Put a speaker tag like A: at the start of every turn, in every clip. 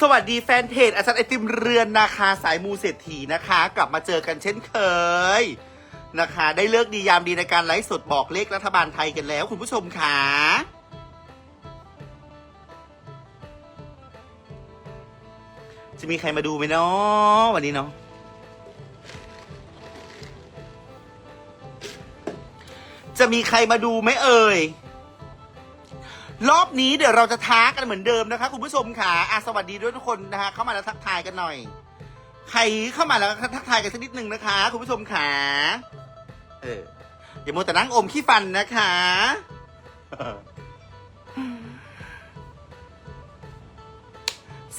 A: สวัสดีแฟนเพจอาจารย์ไอติมเรือนนาคาสายมูเศรษฐีนะคะ กลับมาเจอกันเช่นเคยนะคะ ได้เลิกดียามดีในการไลฟ์สดบอกเลขรัฐบาลไทยกันแล้ว คุณผู้ชมค่ะจะมีใครมาดูไหมเนาะวันนี้เนาะจะมีใครมาดูไหมเอ่ย รอบนี้เดี๋ยวเราจะท้ากันเหมือนเดิมนะคะ คุณผู้ชมค่ะอะสวัสดีด้วยทุกคนนะคะ เข้ามาแล้วทักทายกันหน่อย ใครเข้ามาแล้วทักทายกันสักนิดนึงนะคะ คุณผู้ชมค่ะเอออย่ามัวแต่นั่งอมขี้ฟันนะคะ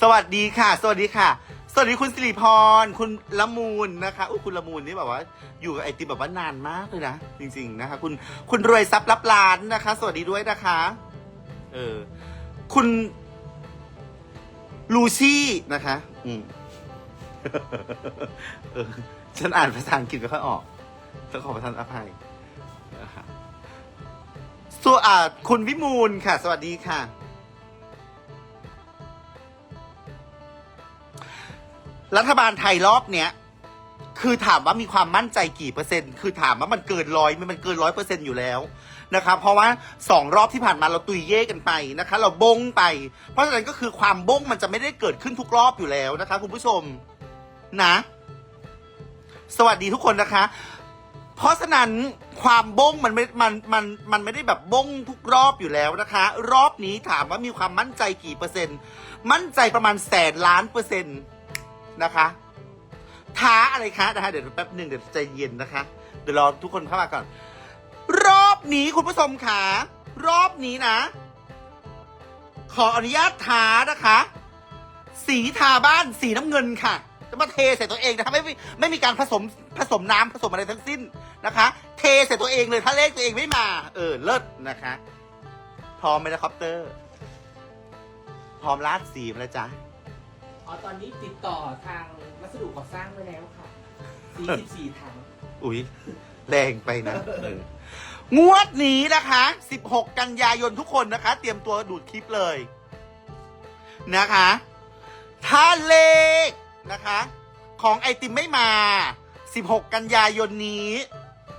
A: สวัสดีค่ะ สวัสดีค่ะ สวัสดีคุณสิริพร คุณละมูลนะคะอุ้คุณละมูลนี่แบบว่า อยู่กับไอติมแบบว่านานมากเลยนะ จริง ๆ นะคะ คุณคุณรวยทรัพย์รับล้านนะคะ สวัสดีด้วยนะคะ เออ คุณลูซี่นะคะ อืมเออฉันอ่านภาษาอังกฤษไม่ค่อยออกต้องขอประทานอภัยส่วนอ่าคุณวิมูลค่ะ สวัสดีค่ะ รัฐบาลไทยรอบเนี้ย คือถามว่ามีความมั่นใจกี่เปอร์เซ็นต์ คือถามว่ามันเกินร้อยมันเกินร้อยเปอร์เซ็นต์อยู่แล้ว นะคะเพราะว่าสองรอบที่ผ่านมาเราตุยเย่กันไปนะคะ เราบงไป เพราะฉะนั้นก็คือความบงมันจะไม่ได้เกิดขึ้นทุกรอบอยู่แล้วนะคะ คุณผู้ชมนะ สวัสดีทุกคนนะคะ เพราะฉะนั้นความบงมันไม่ มัน มัน มันไม่ได้แบบบงทุกรอบอยู่แล้วนะคะ รอบนี้ถามว่ามีความมั่นใจกี่เปอร์เซ็นต์ มั่นใจประมาณแสนล้านเปอร์เซ็นต์นะคะท้าอะไรคะนะคะเดี๋ยวแป๊บหนึ่งเดี๋ยวใจเย็นนะคะ เดี๋ยวรอทุกคนเข้ามาก่อน นี้คุณผู้ชมขารอบนี้นะ ขออนุญาตท้านะคะ สีทาบ้านสีน้ำเงินค่ะ จะมาเทใส่ตัวเองนะคะไม่ไม่ไม่มีการผสมผสมน้ำผสมอะไรทั้งสิ้นนะคะ เทใส่ตัวเองเลยถ้าเลขตัวเองไม่มา เออเลิศนะคะ พร้อมไหมนะคอปเตอร์ พร้อมลาดสีมาแล้วจ้ะ
B: อ๋อตอนนี้ติดต่อทางวัสดุก่อสร้างไว้แล้วค่ะ44ถัง
A: อุ๊ย แรงไปนะ งวดนี้นะคะ 16 กันยายนทุกคนนะคะ เตรียมตัวดูดคลิปเลยนะคะ ถ้าเลขนะคะ ของไอติมไม่มา 16 กันยายนนี้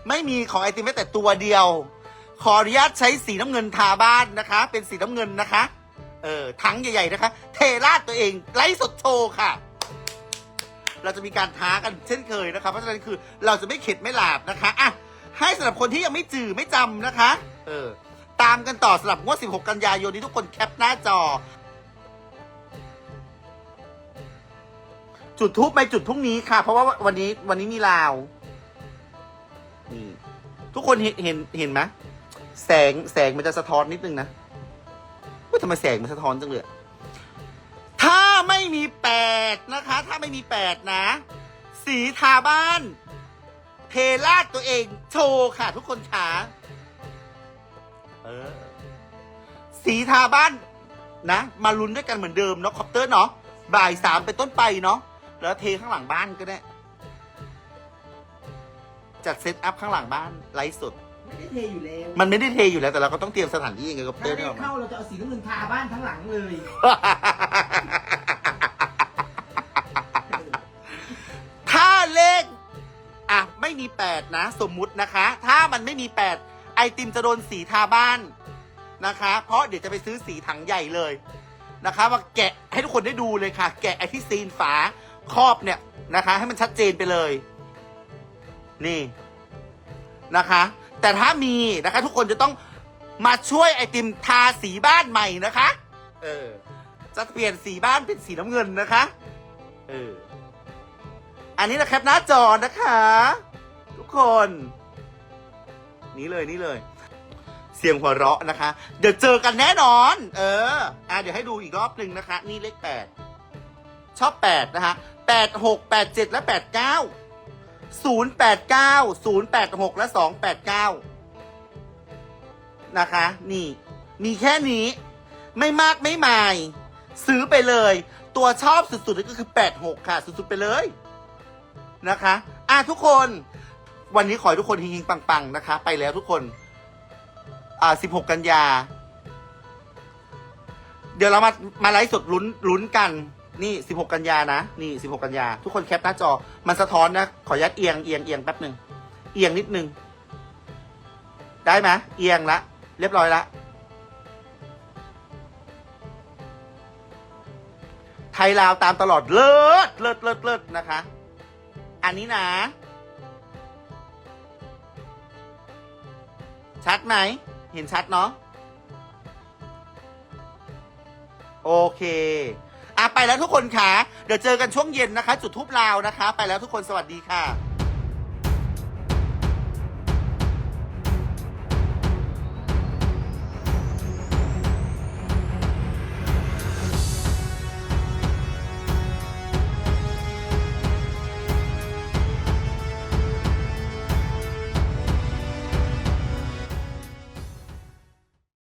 A: ไม่มีของไอติมแม้แต่ตัวเดียว ขออนุญาตใช้สีน้ำเงินทาบ้านนะคะ เป็นสีน้ำเงินนะคะ เออถังใหญ่ๆนะคะ เทราดตัวเองไลฟ์สดโชว์ค่ะเราจะมีการท้ากันเช่นเคยนะคะเพราะฉะนั้นคือเราจะไม่เข็ดไม่หลาบนะคะอะ ให้สำหรับคนที่ยังไม่จือไม่จำนะคะ เออ ตามกันต่อสำหรับงวด 16 กันยายนนี้ทุกคนแคปหน้าจอ จุดทูบไปจุดพรุ่งนี้ค่ะ เพราะว่าวันนี้วันนี้มีลาวนี่ทุกคนเห็นเห็นเห็นไหมแสงแสงมันจะสะท้อนนิดนึงนะว่าทำไมแสงมันสะท้อนจังเลยอะถ้าไม่มีแปดนะคะ ถ้าไม่มีแปดนะ สีทาบ้าน เทราดตัวเอง โชว์ค่ะทุกคนค่ะเออ สีทาบ้านนะ มาลุ้นด้วยกันเหมือนเดิมเนาะคอปเตอร์เนาะบ่ายสามเป็นต้นไปเนาะแล้วเทข้างหลังบ้านก็ได้ จัดเซตอัพข้างหลังบ้านไลฟ์สด
B: ไม่ได้เทอยู่แล้ว
A: มันไม่ได้เทอยู่แล้วแต่เราก็ต้องเตรียมสถานที่ยังไงคอปเตอ
B: ถ้า
A: ร์
B: ได้
A: เนี่ยออกมา
B: เข้าเราจะเอาสีน้ำเงินทาบ้านทั้งหลังเลย
A: ม่มีแปดนะ สมมุตินะคะ ถ้ามันไม่มีแปดไอติมจะโดนสีทาบ้านนะคะ เพราะเดี๋ยวจะไปซื้อสีถังใหญ่เลยนะคะมาแกะให้ทุกคนได้ดูเลยค่ะ แกะไอที่ซีนฝาครอบเนี่ยนะคะ ให้มันชัดเจนไปเลย นี่นะคะ แต่ถ้ามีนะคะ ทุกคนจะต้องมาช่วยไอติมทาสีบ้านใหม่นะคะ เออ จะเปลี่ยนสีบ้านเป็นสีน้ำเงินนะคะ เออ อันนี้นะแคปหน้าจอนะคะ คน นี่เลยนี่เลย เสียงหัวเราะนะคะ เดี๋ยวเจอกันแน่นอน เออ อะเดี๋ยวให้ดูอีกรอบหนึ่งนะคะ นี่เลขแปดชอบแปดนะคะแปดหกแปดเจ็ดและแปดเก้าศูนย์แปดเก้าศูนย์แปดหกและสองแปดเก้านะคะ นี่ มีแค่นี้ ไม่มากไม่มาย ซื้อไปเลย ตัวชอบสุดๆก็คือแปดหกค่ะ สุดๆไปเลยนะคะ อะทุกคน วันนี้ขอให้ทุกคนเฮงๆปังๆนะคะ ไปแล้วทุกคน อ่าสิบหกกันยา เดี๋ยวเรามามาไลฟ์สดลุ้นลุ้นกัน นี่สิบหกกันยานะนี่สิบหกกันยา ทุกคนแคปหน้าจอ มันสะท้อนนะ ขอยัดเอียงเอียงเอียงแป๊บหนึ่งเอียงนิดนึงได้ไหมเอียงละ เรียบร้อยละไทยลาวตามตลอดเลิศเลิศเลิศเลิศนะคะ อันนี้นะ ชัดไหม เห็นชัดเนาะ โอเคอะไปแล้วทุกคนค่ะ เดี๋ยวเจอกันช่วงเย็นนะคะ จุดทูบลาวนะคะ ไปแล้วทุกคนสวัสดีค่ะ